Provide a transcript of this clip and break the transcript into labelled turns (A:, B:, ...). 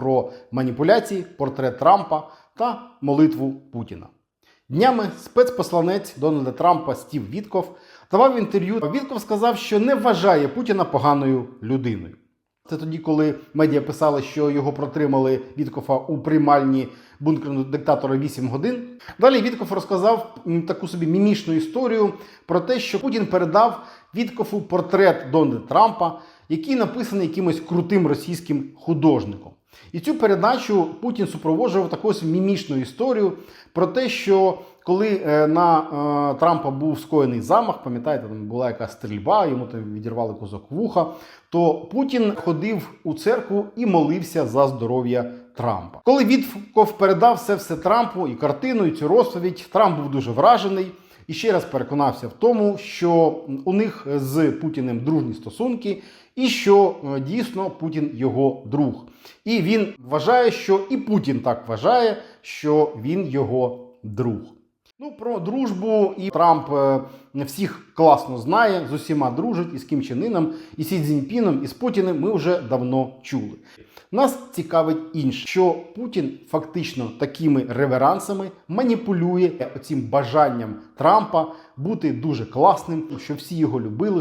A: про маніпуляції, портрет Трампа та молитву Путіна. Днями спецпосланець Дональда Трампа Стів Вітков давав інтерв'ю. Вітков сказав, що не вважає Путіна поганою людиною. Це тоді, коли медіа писали, що його протримали Віткофа у приймальні бункерного диктатора 8 годин. Далі Віткоф розказав таку собі мімішну історію про те, що Путін передав Віткофу портрет Дональда Трампа, який написаний якимось крутим російським художником. І цю передачу Путін супроводжував такою собі мімішною історію про те, що коли е, на е, Трампа був скоєний замах, пам'ятаєте, там була якась стрільба, йому там відірвали козок вуха, то Путін ходив у церкву і молився за здоров'я Трампа. Коли Вітков передав все все Трампу і картину, і цю розповідь, Трамп був дуже вражений і ще раз переконався в тому, що у них з Путіним дружні стосунки, і що е, дійсно Путін його друг. І він вважає, що і Путін так вважає, що він його друг. Ну, про дружбу і Трамп е, всіх класно знає, з усіма дружить, і з Кім Чен Іном, і Сі Цзіньпіном, і з Путіним ми вже давно чули. Нас цікавить інше, що Путін фактично такими реверансами маніпулює цим бажанням Трампа бути дуже класним, що всі його любили,